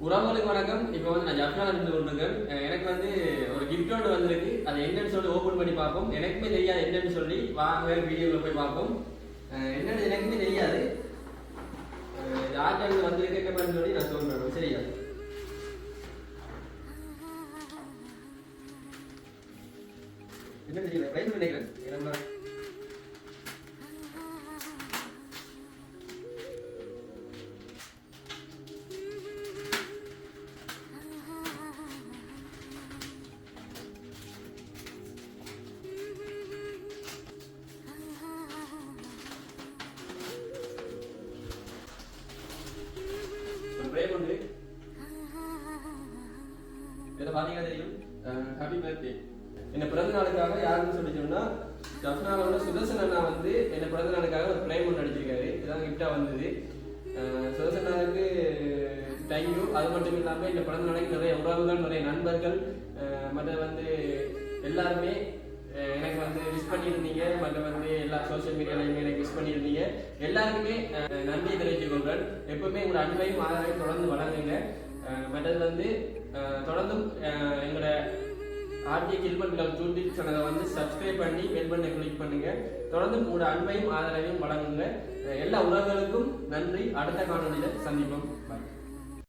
உறவுகளுக்கு வணக்கம். இப்போ வந்து நான் ஜப்னால இருந்து கொண்டிருக்கேன். எனக்கு வந்து ஒரு கிஃப்ட் ஒன்று வந்திருக்கு. அது என்னன்னு சொல்லி ஓப்பன் பண்ணி பார்ப்போம். எனக்குமே தெரியாது என்னன்னு சொல்லி. வாங்க வீடியோவில் போய் பார்ப்போம். என்னன்னு எனக்குமே தெரியாது. அஹ் யார்கிட்ட வந்திருக்கு என்னன்னு சொல்லி நான் சொல்றேன். சரியா என்ன தெரியல ட்ரை நினைக்கிறேன். பிரேம் உண்டு இதில் பார்த்தீங்கன்னா தெரியும் ஹாப்பி பர்த்டே என்ன பிறந்த நாளுக்காக யாருன்னு சொல்லிச்சோம்னா ஜப்னாவோட சுதர்சன் அண்ணா வந்து என்ன பிறந்த நாளுக்காக ஒரு பிரேம் ஒன்று அடிச்சிருக்காரு இதான் கிஃப்டாக வந்தது. சுதர்சன் அண்ணாவுக்கு தேங்க்யூ அது மட்டும் இல்லாமல் இந்த பிறந்த நாளைக்கு நிறைய உறவுகள் நிறைய நண்பர்கள் மற்ற வந்து எல்லாருமே பண்ணியிருந்தீங்க மற்ற வந்து எல்லா சோஷியல் மீடியாலையுமே எனக்கு மிஸ் பண்ணியிருந்தீங்க. எல்லாருக்குமே நன்றி தெரிவித்துக் கொள்கிறேன். எப்பவுமே உங்களோட அன்பையும் ஆதரவையும் தொடர்ந்து வழங்குங்க மற்றது வந்து தொடர்ந்தும் எங்களோட ஆர்டி கில்பன் கிளப் யூடியூப் சேனலை வந்து சப்ஸ்கிரைப் பண்ணி பெல் பண்ணை கிளிக் பண்ணுங்க. தொடர்ந்து உங்களோட அன்பையும் ஆதரவையும் வழங்குங்க. எல்லா உறவுகளுக்கும் நன்றி. அடுத்த காணொலியில் சந்திப்போம்.